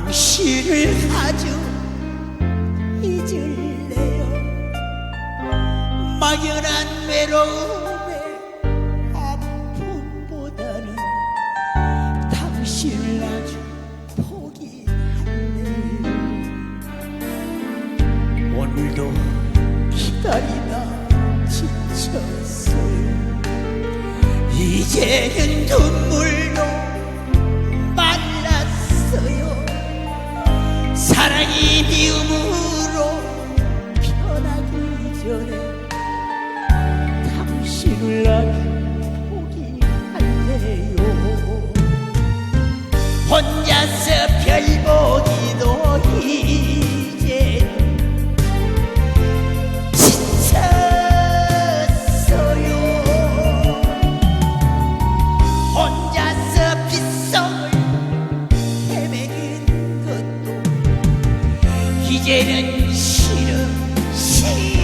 당신을 아주 잊을래요. 막연한 외로움에 아픔보다는 당신을 아주 포기할래요. 오늘도 기다리다 지쳤어요. 이제는 눈 전에 당신을 아주 포기할래요? 혼자서 별 보기도 이제 지쳤어요. 혼자서 빗속을 헤매는 것도 이제는 싫어 싫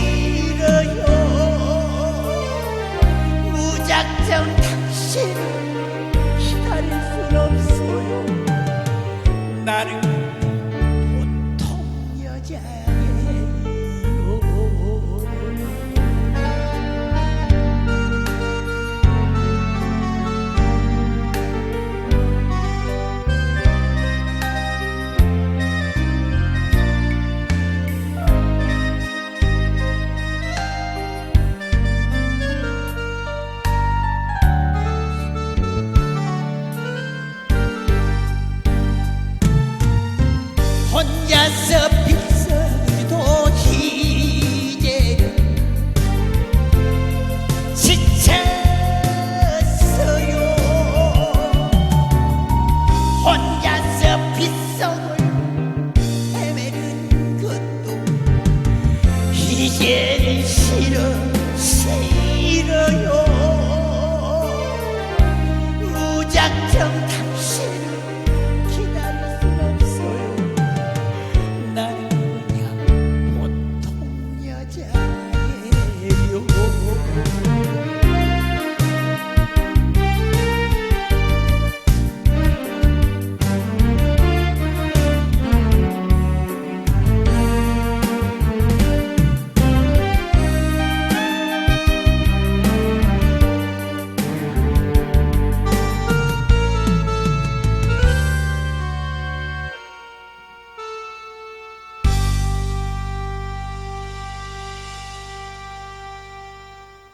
혼자서 빗소리도 이제는 지쳤어요. 혼자서 빗속을 헤매는 것도 이제는 싫어 싫어요. 무작정